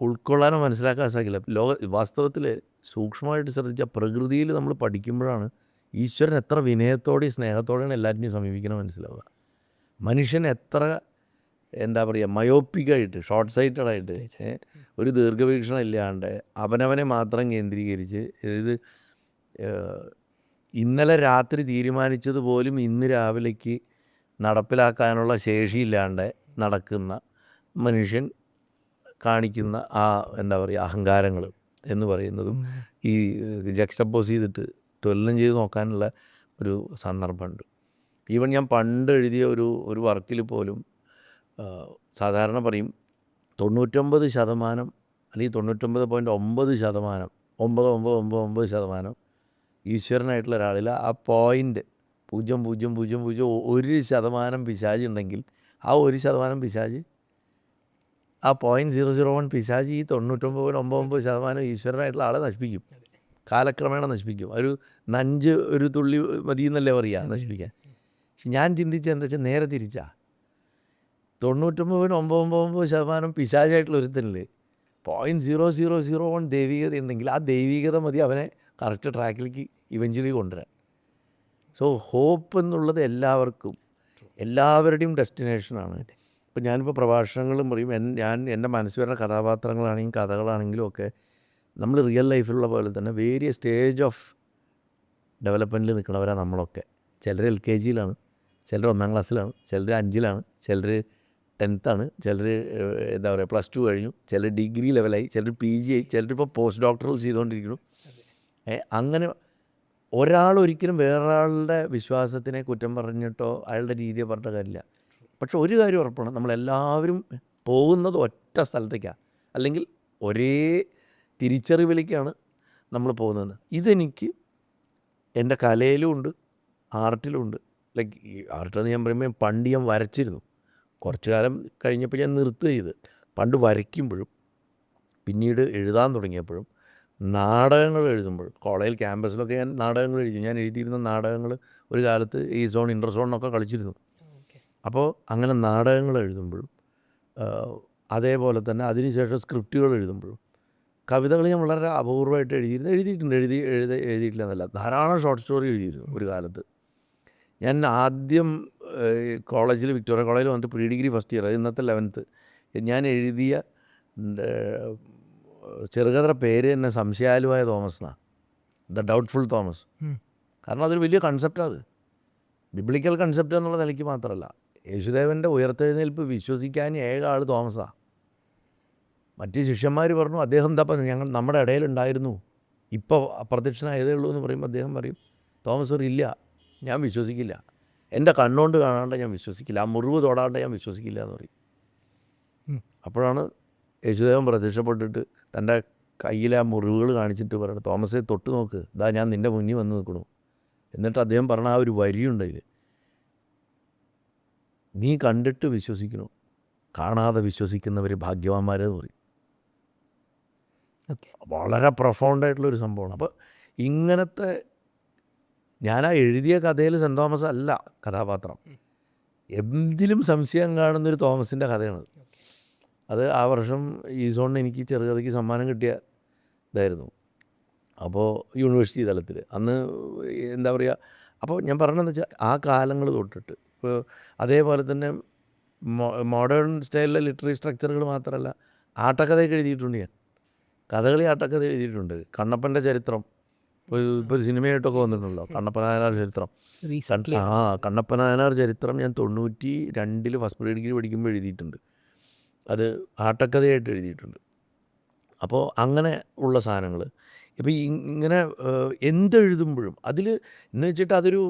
ഉൾക്കൊള്ളാനോ മനസ്സിലാക്കാൻ സാധിക്കില്ല. ലോക വാസ്തവത്തിൽ സൂക്ഷ്മമായിട്ട് ശ്രദ്ധിച്ച പ്രകൃതിയിൽ നമ്മൾ പഠിക്കുമ്പോഴാണ് ഈശ്വരൻ എത്ര വിനയത്തോടെയും സ്നേഹത്തോടെയാണ് എല്ലാറ്റിനെയും സമീപിക്കണം മനസ്സിലാവുക. മനുഷ്യൻ എത്ര എന്താ പറയുക മയോപ്പിക്കായിട്ട് ഷോർട്ട് സൈറ്റഡായിട്ട് ഒരു ദീർഘവീക്ഷണം ഇല്ലാണ്ട് അവനവനെ മാത്രം കേന്ദ്രീകരിച്ച് ഇത് ഇന്നലെ രാത്രി തീരുമാനിച്ചത് പോലും ഇന്ന് രാവിലേക്ക് നടപ്പിലാക്കാനുള്ള ശേഷിയില്ലാണ്ട് നടക്കുന്ന മനുഷ്യൻ കാണിക്കുന്ന ആ എന്താ പറയുക അഹങ്കാരങ്ങൾ എന്ന് പറയുന്നതും ഈ ജക്സ്റ്റപ്പോസ് ചെയ്തിട്ട് തൊല്ലം ചെയ്ത് നോക്കാനുള്ള ഒരു സന്ദർഭമുണ്ട്. ഈവൻ ഞാൻ പണ്ട് എഴുതിയ ഒരു ഒരു വർക്കിൽ പോലും സാധാരണ പറയും തൊണ്ണൂറ്റൊമ്പത് ശതമാനം അല്ലെങ്കിൽ തൊണ്ണൂറ്റൊമ്പത് പോയിന്റ് ഒമ്പത് ശതമാനം ഒമ്പത് ഒമ്പത് ഒമ്പത് ഒമ്പത് ശതമാനം ഈശ്വരനായിട്ടുള്ള ഒരാളിൽ ആ പോയിന്റ് പൂജ്യം പൂജ്യം പൂജ്യം പൂജ്യം ഒരു ശതമാനം പിശാജ് ഉണ്ടെങ്കിൽ ആ ഒരു ശതമാനം പിശാജ് ആ പോയിന്റ് സീറോ സീറോ വൺ പിശാജ് ഈ തൊണ്ണൂറ്റൊമ്പത് ഒമ്പത് ഒമ്പത് ശതമാനം ഈശ്വരനായിട്ടുള്ള ആളെ നശിപ്പിക്കും. കാലക്രമേണ നശിപ്പിക്കും. ഒരു നഞ്ച് ഒരു തുള്ളി മതി എന്നല്ലേ പറയുക നശിപ്പിക്കാൻ. പക്ഷെ ഞാൻ ചിന്തിച്ചത് എന്താ വെച്ചാൽ നേരെ തിരിച്ചാ. തൊണ്ണൂറ്റൊമ്പത് ഒമ്പത് ഒമ്പത് ഒമ്പത് ശതമാനം പിശാജായിട്ടുള്ള ഒരുത്തനിൽ point zero zero zero one ദൈവികത ഉണ്ടെങ്കിൽ ആ ദൈവികത മതി അവനെ കറക്റ്റ് ട്രാക്കിലേക്ക് ഇവഞ്ച്വലി കൊണ്ടുവരാൻ. സോ ഹോപ്പ് എന്നുള്ളത് എല്ലാവർക്കും എല്ലാവരുടെയും ഡെസ്റ്റിനേഷനാണ് ഇപ്പം ഞാനിപ്പോൾ പ്രഭാഷണങ്ങളും പറയും ഞാൻ എന്റെ മനസ്സിൽ വരുന്ന കഥാപാത്രങ്ങളാണെങ്കിലും കഥകളാണെങ്കിലും ഒക്കെ നമ്മൾ റിയൽ ലൈഫിലുള്ള പോലെ തന്നെ വേരിയ സ്റ്റേജ് ഓഫ് ഡെവലപ്മെന്റിൽ നിൽക്കണവരാണ് നമ്മളൊക്കെ. ചിലർ എൽ കെ ജിയിലാണ് ചിലർ ഒന്നാം ക്ലാസ്സിലാണ് ചിലർ അഞ്ചിലാണ് ചിലർ ടെൻത്താണ് ചിലർ എന്താ പറയുക പ്ലസ് ടു കഴിഞ്ഞു ചിലർ ഡിഗ്രി ലെവലായി ചിലർ പി ജി ആയി ചിലരിപ്പോൾ പോസ്റ്റ് ഡോക്ടറൽ ചെയ്തുകൊണ്ടിരിക്കുന്നു. അങ്ങനെ ഒരാൾ ഒരിക്കലും വേറൊരാളുടെ വിശ്വാസത്തിനെ കുറ്റം പറഞ്ഞിട്ടോ അയാളുടെ രീതിയെ പറഞ്ഞിട്ടോ കാര്യമില്ല. പക്ഷെ ഒരു കാര്യം ഉറപ്പാണ് നമ്മളെല്ലാവരും പോകുന്നത് ഒറ്റ സ്ഥലത്തേക്കാണ് അല്ലെങ്കിൽ ഒരേ തിരിച്ചറിവിലേക്കാണ് നമ്മൾ പോകുന്നത്. ഇതെനിക്ക് എന്റെ കലയിലും ഉണ്ട് ആർട്ടിലും ഉണ്ട്. ലൈക്ക് ഈ ആർട്ടെന്ന് ഞാൻ പറയുമ്പോൾ പണ്ട് ഞാൻ വരച്ചിരുന്നു. കുറച്ചു കാലം കഴിഞ്ഞപ്പോൾ ഞാൻ നിർത്തുക ചെയ്ത് പണ്ട് വരയ്ക്കുമ്പോഴും പിന്നീട് എഴുതാൻ തുടങ്ങിയപ്പോഴും നാടകങ്ങൾ എഴുതുമ്പോൾ കോളേജിൽ ക്യാമ്പസിലൊക്കെ ഞാൻ നാടകങ്ങൾ എഴുതി ഞാൻ എഴുതിയിരുന്ന നാടകങ്ങൾ ഒരു കാലത്ത് ഈ സോൺ ഇന്റർ സോണിനൊക്കെ കളിച്ചിരുന്നു. അപ്പോൾ അങ്ങനെ നാടകങ്ങൾ എഴുതുമ്പോഴും അതേപോലെ തന്നെ അതിനുശേഷം സ്ക്രിപ്റ്റുകൾ എഴുതുമ്പോഴും കവിതകൾ ഞാൻ വളരെ അപൂർവമായിട്ട് എഴുതിയിരുന്നു. എഴുതിയിട്ടുണ്ട്. എഴുതി എഴുതി എഴുതിയിട്ടില്ല എന്നല്ല ധാരാളം ഷോർട്ട് സ്റ്റോറി എഴുതിയിരുന്നു ഒരു കാലത്ത്. ഞാൻ ആദ്യം കോളേജിൽ വിക്ടോറിയ കോളേജിൽ വന്നിട്ട് പ്രീ ഡിഗ്രി ഫസ്റ്റ് ഇയർ ഇന്നത്തെ ലെവൻത്ത് ഞാൻ എഴുതിയ ഏഹ്, ചെറുകഥയുടെ പേര് തന്നെ സംശയാലുവായ തോമസ് എന്നാണ് ദ ഡൗട്ട്ഫുൾ തോമസ്. കാരണം അതൊരു വലിയ കൺസെപ്റ്റാണ് അത്. ബിബ്ലിക്കൽ കൺസെപ്റ്റ് എന്നുള്ള നിലയ്ക്ക് മാത്രമല്ല യേശുദേവന്റെ ഉയർത്തെഴുന്നേൽപ്പ് വിശ്വസിക്കാൻ ഏക ആൾ തോമസാണ് മറ്റ് ശിഷ്യന്മാർ പറഞ്ഞു അദ്ദേഹം എന്താ പറഞ്ഞു ഞങ്ങൾ നമ്മുടെ ഇടയിലുണ്ടായിരുന്നു. ഇപ്പോൾ അപ്രത്യക്ഷനായതേ ഉള്ളൂ എന്ന് പറയുമ്പോൾ അദ്ദേഹം പറയും തോമസ് ഒരു ഇല്ല. ഞാൻ വിശ്വസിക്കില്ല. എന്റെ കണ്ണുകൊണ്ട് കാണാണ്ട് ഞാൻ വിശ്വസിക്കില്ല. ആ മുറിവ് തൊടാണ്ട് ഞാൻ വിശ്വസിക്കില്ല എന്ന് പറയും. അപ്പോഴാണ് യേശുദേവൻ പ്രത്യക്ഷപ്പെട്ടിട്ട് തന്റെ കയ്യിലെ ആ മുറിവുകൾ കാണിച്ചിട്ട് പറയണം തോമസെ തൊട്ട് നോക്ക്. ഇതാ ഞാൻ നിന്റെ മുന്നിൽ വന്ന് നിൽക്കണു. എന്നിട്ട് അദ്ദേഹം പറഞ്ഞ ആ ഒരു വരിയുണ്ട് അതിൽ. നീ കണ്ടിട്ട് വിശ്വസിക്കണു. കാണാതെ വിശ്വസിക്കുന്നവർ ഭാഗ്യവാന്മാരെന്ന് പറയും. വളരെ പ്രൊഫൗണ്ടായിട്ടുള്ളൊരു സംഭവമാണ്. അപ്പോൾ ഇങ്ങനത്തെ ഞാൻ ആ എഴുതിയ കഥയിൽ സെന്റ് തോമസ് അല്ല കഥാപാത്രം. എന്തിലും സംശയം കാണുന്നൊരു തോമസിന്റെ കഥയാണ്. അത് ആ വർഷം ഈ സോണിന് എനിക്ക് ചെറുകഥയ്ക്ക് സമ്മാനം കിട്ടിയ ഇതായിരുന്നു. അപ്പോൾ യൂണിവേഴ്സിറ്റി തലത്തിൽ അന്ന് എന്താ പറയുക അപ്പോൾ ഞാൻ പറഞ്ഞതെന്ന് വെച്ചാൽ ആ കാലങ്ങൾ തൊട്ടിട്ട്. ഇപ്പോൾ അതേപോലെ തന്നെ മോഡേൺ സ്റ്റൈലിലെ ലിറ്ററി സ്ട്രക്ചറുകൾ മാത്രമല്ല ആട്ടക്കഥയൊക്കെ എഴുതിയിട്ടുണ്ട് ഞാൻ. കഥകളി ആട്ടക്കഥ എഴുതിയിട്ടുണ്ട്. കണ്ണപ്പന്റെ ചരിത്രം. ഇപ്പോൾ ഇപ്പോൾ ഒരു സിനിമയായിട്ടൊക്കെ വന്നിട്ടുണ്ടല്ലോ കണ്ണപ്പനായനാർ ചരിത്രം. റീസെന്റ്ലി ആ കണ്ണപ്പനായനാർ ചരിത്രം ഞാൻ തൊണ്ണൂറ്റി രണ്ടിൽ ഫസ്റ്റ് ഡിഗ്രി പഠിക്കുമ്പോൾ എഴുതിയിട്ടുണ്ട്. അത് ആട്ടക്കഥയായിട്ട് എഴുതിയിട്ടുണ്ട്. അപ്പോൾ അങ്ങനെ ഉള്ള സാധനങ്ങൾ. ഇപ്പോൾ ഇങ്ങനെ എന്തെഴുതുമ്പോഴും അതിൽ എന്ന് വെച്ചിട്ട് അതൊരു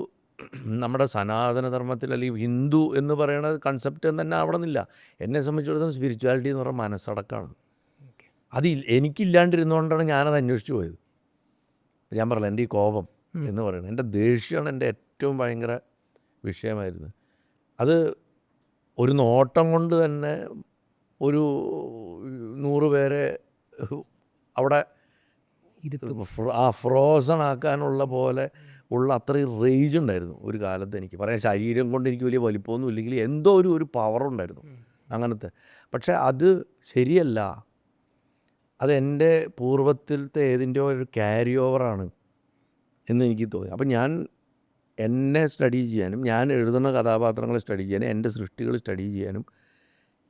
നമ്മുടെ സനാതന ധർമ്മത്തിൽ അല്ലെങ്കിൽ ഹിന്ദു എന്ന് പറയുന്ന കൺസെപ്റ്റ് തന്നെ ആവണമെന്നില്ല എന്നെ സംബന്ധിച്ചിടത്തോളം സ്പിരിച്വാലിറ്റി എന്ന് പറഞ്ഞാൽ മനസ്സടക്കമാണ് അത് എനിക്കില്ലാണ്ടിരുന്നുകൊണ്ടാണ് ഞാനത് അന്വേഷിച്ച് പോയത്. ഞാൻ പറഞ്ഞില്ല എന്റെ ഈ കോപം എന്ന് പറയുന്നത് എന്റെ ദേഷ്യമാണ് എന്റെ ഏറ്റവും ഭയങ്കര വിഷയമായിരുന്നു അത് ഒരു നോട്ടം കൊണ്ട് തന്നെ ഒരു നൂറ് പേരെ അവിടെ ആ ഫ്രോസൺ ആക്കാനുള്ള പോലെ ഉള്ള അത്രയും റേജ് ഉണ്ടായിരുന്നു ഒരു കാലത്ത് എനിക്ക്. പറയാം ശരീരം കൊണ്ട് എനിക്ക് വലിയ വലിപ്പമൊന്നും ഇല്ലെങ്കിൽ എന്തോ ഒരു ഒരു പവർ ഉണ്ടായിരുന്നു അങ്ങനത്തെ. പക്ഷേ അത് ശരിയല്ല. അത് എന്റെ പൂർവത്തിലത്തെ ഏതിന്റെ ഒരു ക്യാരി ഓവറാണ് എന്ന് എനിക്ക് തോന്നി. അപ്പം ഞാൻ എന്നെ സ്റ്റഡി ചെയ്യാനും ഞാൻ എഴുതുന്ന കഥാപാത്രങ്ങളെ സ്റ്റഡി ചെയ്യാനും എന്റെ സൃഷ്ടികൾ സ്റ്റഡി ചെയ്യാനും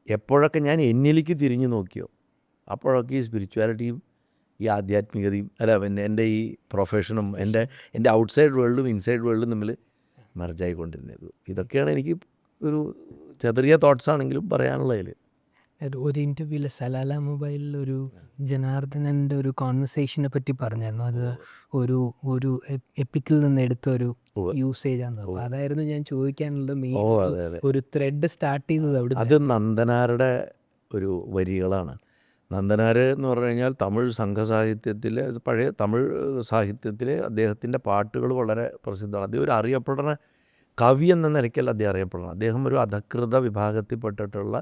എപ്പോഴൊക്കെ ഞാൻ എന്നിലേക്ക് തിരിഞ്ഞു നോക്കിയോ അപ്പോഴൊക്കെ ഈ സ്പിരിച്വാലിറ്റിയും ഈ ആധ്യാത്മികതയും അല്ല പിന്നെ എന്റെ ഈ പ്രൊഫഷനും എന്റെ എന്റെ ഔട്ട്സൈഡ് വേൾഡും ഇൻസൈഡ് വേൾഡും തമ്മിൽ മെർജായിക്കൊണ്ടിരുന്നത് ഇതൊക്കെയാണ് എനിക്ക് ഒരു ചെറിയ തോട്ട്സ് ആണെങ്കിലും പറയാനുള്ളതിൽ. ഒരു- ഇന്റർവ്യൂവിൽ സലാല മൊബൈലിൽ ഒരു ജനാർദ്ദനന്റെ ഒരു കോൺവെർസേഷനെ പറ്റി പറഞ്ഞായിരുന്നു. അത് ഒരു ഒരു എപ്പിക്കിൽ നിന്ന് എടുത്ത ഒരു. യൂസേജ് ആണ് അതായിരുന്നു ഞാൻ ചോദിക്കാനുള്ള മെയിൻ ഒരു ത്രെഡ് സ്റ്റാർട്ട് ചെയ്തത് അവിടെ അത് നന്ദനാരുടെ ഒരു വരികളാണ്. നന്ദനാർ എന്ന് പറഞ്ഞു കഴിഞ്ഞാൽ തമിഴ് സംഘസാഹിത്യത്തിൽ പഴയ തമിഴ് സാഹിത്യത്തിലെ അദ്ദേഹത്തിന്റെ പാട്ടുകൾ വളരെ പ്രസിദ്ധമാണ്. അദ്ദേഹം ഒരു അറിയപ്പെടുന്ന കവി എന്ന നിലയ്ക്കല്ല അദ്ദേഹം അറിയപ്പെടണം അദ്ദേഹം ഒരു അധകൃത വിഭാഗത്തിൽപ്പെട്ടിട്ടുള്ള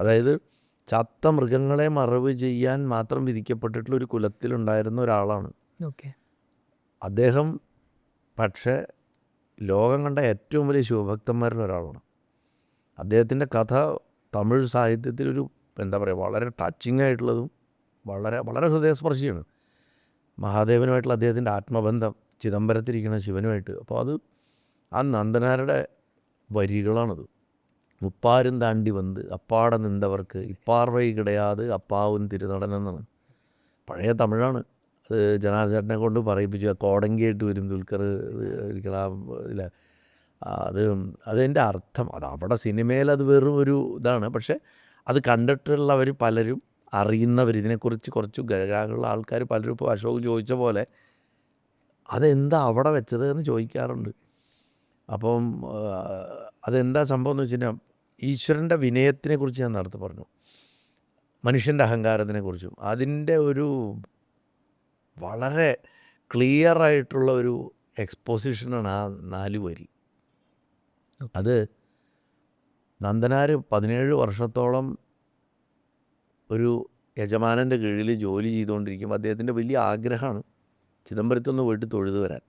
അതായത് ചത്ത മൃഗങ്ങളെ മറവ് ചെയ്യാൻ മാത്രം വിധിക്കപ്പെട്ടിട്ടുള്ള ഒരു കുലത്തിലുണ്ടായിരുന്ന ഒരാളാണ്. ഓക്കെ. അദ്ദേഹം പക്ഷേ ലോകം കണ്ട ഏറ്റവും വലിയ ശിവഭക്തന്മാരിൽ ഒരാളാണ്. അദ്ദേഹത്തിന്റെ കഥ തമിഴ് സാഹിത്യത്തിലൊരു എന്താ പറയുക വളരെ ടച്ചിങ് ആയിട്ടുള്ളതും വളരെ വളരെ ഹൃദയസ്പർശിയാണ്. മഹാദേവനുമായിട്ടുള്ള അദ്ദേഹത്തിന്റെ ആത്മബന്ധം ചിദംബരത്തിരിക്കുന്ന ശിവനുമായിട്ട്. അപ്പോൾ അത് ആ നന്ദനാരുടെ വരികളാണത്. മുപ്പാരും താണ്ടി വന്ന് അപ്പാടെ നിന്നവർക്ക് ഇപ്പാർവൈ കിടയാതെ അപ്പാവും തിരുനടനെന്നാണ്. പഴയ തമിഴാണ്. അത് ജനാചേട്ടനെ കൊണ്ട് പറയിപ്പിച്ചു. കോടങ്കിയായിട്ട് വരും ദുൽഖർ. ഒരിക്കൽ ആ അത് അതിന്റെ അർത്ഥം അത് അവിടെ സിനിമയിൽ അത് വെറും ഒരു ഇതാണ്. പക്ഷേ അത് കണ്ടിട്ടുള്ളവർ പലരും അറിയുന്നവർ ഇതിനെക്കുറിച്ച് കുറച്ച് ഗ്രഹങ്ങളുള്ള ആൾക്കാർ പലരും ഇപ്പോൾ അശോക് ചോദിച്ച പോലെ അതെന്താ അവിടെ വെച്ചത് എന്ന് ചോദിക്കാറുണ്ട്. അപ്പം ആ, അതെന്താ സംഭവം എന്ന് വെച്ച് കഴിഞ്ഞാൽ ഈശ്വരന്റെ വിനയത്തിനെക്കുറിച്ച് ഞാൻ നേരത്തെ പറഞ്ഞു. മനുഷ്യന്റെ അഹങ്കാരത്തിനെക്കുറിച്ചും അതിന്റെ ഒരു വളരെ ക്ലിയറായിട്ടുള്ള ഒരു എക്സ്പോസിഷനാണ് ആ നാല് വരി. അത് നന്ദനാർ പതിനേഴ് വർഷത്തോളം ഒരു യജമാനന്റെ കീഴിൽ ജോലി ചെയ്തുകൊണ്ടിരിക്കുമ്പോൾ അദ്ദേഹത്തിന്റെ വലിയ ആഗ്രഹമാണ് ചിദംബരത്തൊന്ന് പോയിട്ട് തൊഴുതു വരാൻ.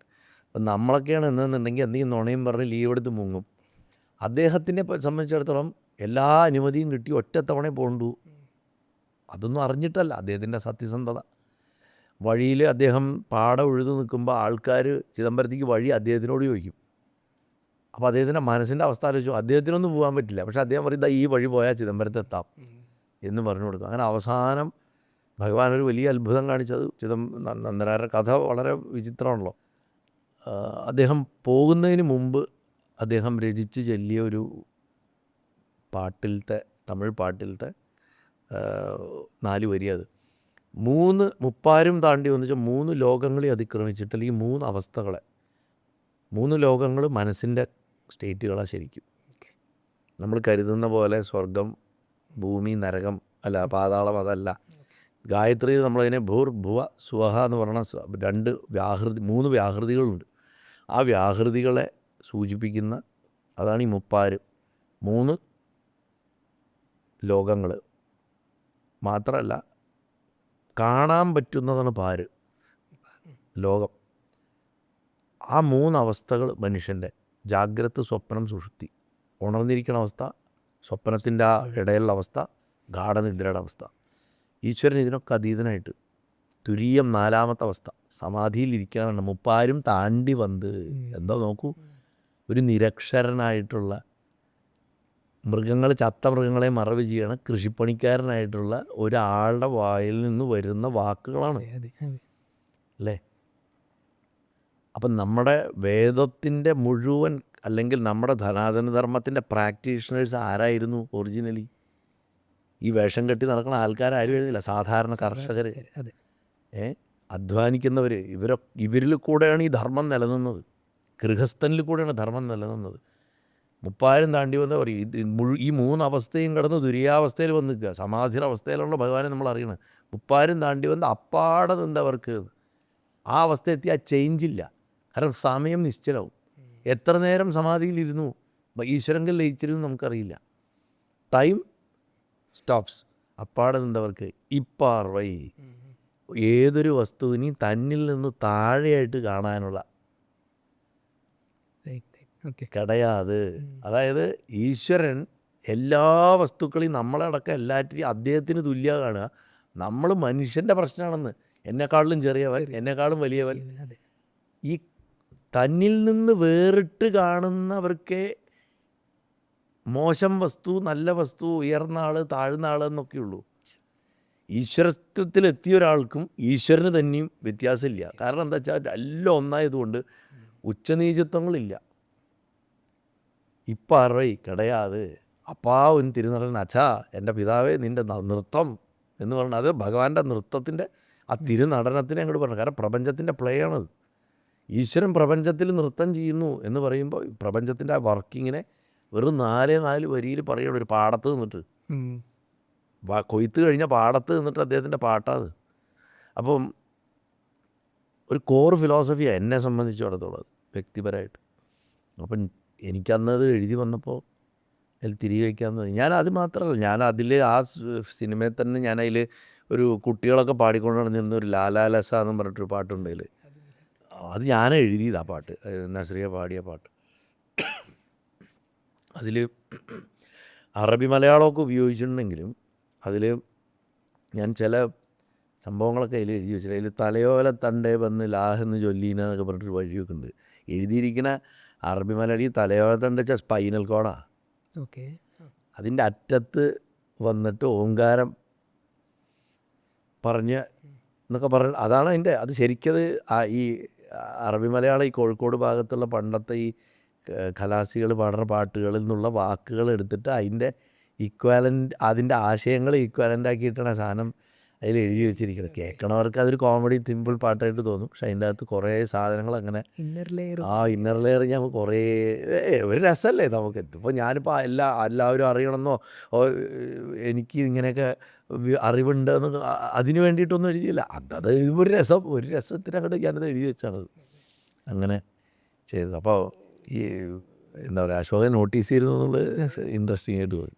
അപ്പം നമ്മളൊക്കെയാണ് എന്നുണ്ടെങ്കിൽ എന്തെങ്കിലും നുണയും പറഞ്ഞ് ലീവ് എടുത്ത് മുങ്ങും. അദ്ദേഹത്തിനെ സംബന്ധിച്ചിടത്തോളം എല്ലാ അനുമതിയും കിട്ടി ഒറ്റത്തവണ പോണ്ടു. അതൊന്നും അറിഞ്ഞിട്ടല്ല അദ്ദേഹത്തിന്റെ സത്യസന്ധത. വഴിയിൽ അദ്ദേഹം പാടം ഉഴുതു നിൽക്കുമ്പോൾ ആൾക്കാർ ചിദംബരത്തേക്ക് വഴി അദ്ദേഹത്തിനോട് ചോദിക്കും. അപ്പോൾ അദ്ദേഹത്തിന്റെ മനസ്സിന്റെ അവസ്ഥ ആലോചിച്ചു. അദ്ദേഹത്തിനൊന്നും പോകാൻ പറ്റില്ല. പക്ഷേ അദ്ദേഹം പറയുന്നത് "ദാ ഈ വഴി പോയാൽ ചിദംബരത്ത് എത്താം. എന്ന് പറഞ്ഞു കൊടുക്കും അങ്ങനെ അവസാനം ഭഗവാൻ ഒരു വലിയ അത്ഭുതം കാണിച്ചത് ചിദം നന്ദനാരുടെ കഥ വളരെ വിചിത്രമാണല്ലോ. അദ്ദേഹം പോകുന്നതിന് മുമ്പ് അദ്ദേഹം രചിച്ച് ചൊല്ലിയ ഒരു പാട്ടിലത്തെ തമിഴ് പാട്ടിലത്തെ നാല് വരി അത്. മൂന്ന് മുപ്പാരും താണ്ടി വന്നു വെച്ചാൽ മൂന്ന് ലോകങ്ങളെ അതിക്രമിച്ചിട്ട് അല്ലെങ്കിൽ മൂന്ന് അവസ്ഥകളെ മൂന്ന് ലോകങ്ങൾ മനസ്സിന്റെ സ്റ്റേറ്റുകളാണ് ശരിക്കും. നമ്മൾ കരുതുന്ന പോലെ സ്വർഗം ഭൂമി നരകം അല്ല പാതാളം അതല്ല. ഗായത്രി നമ്മളതിനെ ഭൂർ ഭുവ സുവഹ എന്ന് പറയുന്ന രണ്ട് വ്യാഹൃതി മൂന്ന് വ്യാഹൃതികളുണ്ട്. ആ വ്യാഹൃതികളെ സൂചിപ്പിക്കുന്ന അതാണ് ഈ മുപ്പാര്. മൂന്ന് ലോകങ്ങൾ മാത്രമല്ല കാണാൻ പറ്റുന്നതാണ് പാര്. ലോകം. ആ മൂന്ന് അവസ്ഥകൾ മനുഷ്യന്റെ. ജാഗ്രത സ്വപ്നം സുഷുപ്തി. ഉണർന്നിരിക്കുന്ന അവസ്ഥ സ്വപ്നത്തിന്റെ ആ ഇടയിലുള്ള അവസ്ഥ ഗാഠനിദ്രയുടെ അവസ്ഥ. ഈശ്വരൻ ഇതിനൊക്കെ അതീതനായിട്ട്. തുരീയം നാലാമത്തെ അവസ്ഥ. സമാധിയിലിരിക്കാനാണ് മുപ്പാരും താണ്ടി വന്ന്. എന്താ നോക്കൂ? ഒരു നിരക്ഷരനായിട്ടുള്ള മൃഗങ്ങൾ ചത്ത മൃഗങ്ങളെ മറവ് ചെയ്യണം കൃഷിപ്പണിക്കാരനായിട്ടുള്ള ഒരാളുടെ വായിൽ നിന്ന് വരുന്ന വാക്കുകളാണ് അല്ലേ? അപ്പം നമ്മുടെ വേദത്തിന്റെ മുഴുവൻ അല്ലെങ്കിൽ നമ്മുടെ ധനാധന ധർമ്മത്തിന്റെ പ്രാക്ടീഷണേഴ്സ് ആരായിരുന്നു ഒറിജിനലി? ഈ വേഷം കെട്ടി നടക്കുന്ന ആൾക്കാരും എഴുതില്ല. സാധാരണ കർഷകർ അതെ. ഏ? അധ്വാനിക്കുന്നവർ ഇവരൊ ഇവരിൽ കൂടെയാണ് ഈ ധർമ്മം നിലനിന്നത്. ഗൃഹസ്ഥനിൽ കൂടെയാണ് ധർമ്മം നിലനിന്നത്. മുപ്പായിരം താണ്ടി വന്ന പറയും ഈ മൂന്ന് അവസ്ഥയും കടന്ന് ദുരിയാവസ്ഥയിൽ വന്ന് നിൽക്കുക. സമാധിയുടെ അവസ്ഥയിലുള്ള ഭഗവാനെ നമ്മൾ അറിയണം. മുപ്പായിരം താണ്ടി വന്ന് അപ്പാടെ നിന്നവർക്ക് ആ അവസ്ഥ എത്തി ആ ചേഞ്ച് ഇല്ല. കാരണം സമയം നിശ്ചലവും. എത്ര നേരം സമാധിയിലിരുന്നു ഈശ്വരങ്കൽ ലയിച്ചിരുന്നു നമുക്കറിയില്ല. ടൈം സ്റ്റോപ്സ് അപ്പാടെ നിന്നവർക്ക് ഇപ്പാർവൈ ഏതൊരു വസ്തുവിനെയും തന്നിൽ നിന്ന് താഴെയായിട്ട് കാണാനുള്ള കിടയാത്. അതായത് ഈശ്വരൻ എല്ലാ വസ്തുക്കളെയും നമ്മളടക്കം എല്ലാറ്റിനും അദ്ദേഹത്തിന് തുല്യ കാണുക. നമ്മൾ മനുഷ്യന്റെ പ്രശ്നമാണെന്ന് എന്നെക്കാളും ചെറിയവൻ എന്നെക്കാളും വലിയവൻ. ഈ തന്നിൽ നിന്ന് വേറിട്ട് കാണുന്നവർക്കേ മോശം വസ്തു നല്ല വസ്തു ഉയർന്ന ആൾ താഴ്ന്ന ആൾ എന്നൊക്കെയുള്ളൂ ഈശ്വരത്വത്തിലെത്തിയ ഒരാൾക്കും ഈശ്വരന് തന്നെയും വ്യത്യാസമില്ല. കാരണം എന്താ വെച്ചാൽ എല്ലാം ഒന്നായതുകൊണ്ട് ഉച്ചനീചത്വങ്ങളില്ല. ഇപ്പം അറൈ കിടയാത്. അപ്പാവും തിരുനടൻ അച്ഛാ എന്റെ പിതാവേ നിന്റെ നൃത്തം എന്ന് പറഞ്ഞാൽ അത് ഭഗവാന്റെ നൃത്തത്തിന്റെ ആ തിരുനടനത്തിനെ അങ്ങോട്ട് പറഞ്ഞു. കാരണം പ്രപഞ്ചത്തിന്റെ പ്ലേ ആണത് ഈശ്വരൻ പ്രപഞ്ചത്തിൽ നൃത്തം ചെയ്യുന്നു എന്ന് പറയുമ്പോൾ പ്രപഞ്ചത്തിന്റെ ആ വർക്കിങ്ങിനെ വെറും നാലേ നാല് വരിയിൽ പറയണം ഒരു പാടത്ത് നിന്നിട്ട്. കൊയ്ത്ത് കഴിഞ്ഞ പാടത്ത് നിന്നിട്ട് അദ്ദേഹത്തിന്റെ പാട്ടാത് അപ്പം ഒരു കോർ ഫിലോസഫിയാണ് എന്നെ സംബന്ധിച്ചിടത്തോളം വ്യക്തിപരമായിട്ട്. അപ്പം എനിക്കന്നത് എഴുതി വന്നപ്പോൾ അതിൽ തിരികെ വയ്ക്കാമെന്ന് ഞാൻ അത് മാത്രമല്ല ഞാൻ അതിൽ ആ സിനിമയിൽ തന്നെ ഞാൻ അതിൽ ഒരു കുട്ടികളൊക്കെ പാടിക്കൊണ്ട് നടന്നിരുന്ന ഒരു ലാലാലസ എന്ന് പറഞ്ഞിട്ടൊരു പാട്ടുണ്ട് അതിൽ അത് ഞാൻ എഴുതിയത് ആ പാട്ട് അത് നസ്രിയ പാടിയ പാട്ട്. അതിൽ അറബി മലയാളമൊക്കെ ഉപയോഗിച്ചിട്ടുണ്ടെങ്കിലും അതിൽ ഞാൻ ചില സംഭവങ്ങളൊക്കെ അതിൽ എഴുതി വെച്ചിട്ടുണ്ട്. അതിൽ തലയോല തണ്ടേ വന്ന് ലാഹെന്ന് ചൊല്ലീന എന്നൊക്കെ പറഞ്ഞിട്ടൊരു വഴിയൊക്കെ ഉണ്ട്. എഴുതിയിരിക്കുന്ന അറബി മലയാളി തലയോളത്തുണ്ട് തണ്ട് വെച്ചാൽ സ്പൈനൽ കോണാണ് ഓക്കെ. അതിന്റെ അറ്റത്ത് വന്നിട്ട് ഓങ്കാരം പറഞ്ഞ് എന്നൊക്കെ പറഞ്ഞ അതാണ് അതിന്റെ അത് ശരിക്കത് ആ ഈ അറബി മലയാളം ഈ കോഴിക്കോട് ഭാഗത്തുള്ള പണ്ടത്തെ ഈ ഖലാസികൾ പാടുന്ന പാട്ടുകളിൽ നിന്നുള്ള വാക്കുകൾ എടുത്തിട്ട് അതിന്റെ ഈക്വാലന്റ് അതിന്റെ ആശയങ്ങൾ ഈക്വാലന്റ് ആക്കിയിട്ടാണ് സാധനം അതിൽ എഴുതി വെച്ചിരിക്കുന്നത് കേൾക്കണവർക്ക് അതൊരു കോമഡി സിമ്പിൾ പാട്ടായിട്ട് തോന്നും. പക്ഷെ അതിന്റെ അകത്ത് കുറേ സാധനങ്ങൾ അങ്ങനെ ഇന്നർ ലെയർ ആ ഇന്നർ ലെയർ ഞാൻ കുറേ ഒരു രസമല്ലേ നമുക്ക്. ഇപ്പോൾ ഞാനിപ്പോൾ എല്ലാ എല്ലാവരും അറിയണമെന്നോ ഓ എനിക്ക് ഇങ്ങനെയൊക്കെ അറിവുണ്ടെന്ന് അതിന് വേണ്ടിയിട്ടൊന്നും എഴുതിയില്ല. അത് അത് എഴുതുമ്പോൾ ഒരു രസം ഒരു രസത്തിനങ്ങോട്ട് ഞാനത് എഴുതി വെച്ചാണത്. അങ്ങനെ ചെയ്തത്. അപ്പോൾ ഈ എന്താ പറയുക അശോകൻ നോട്ടീസ് ചെയ്തിരുന്നു എന്നുള്ളത് ഇൻട്രസ്റ്റിംഗ് ആയിട്ട് പോയി.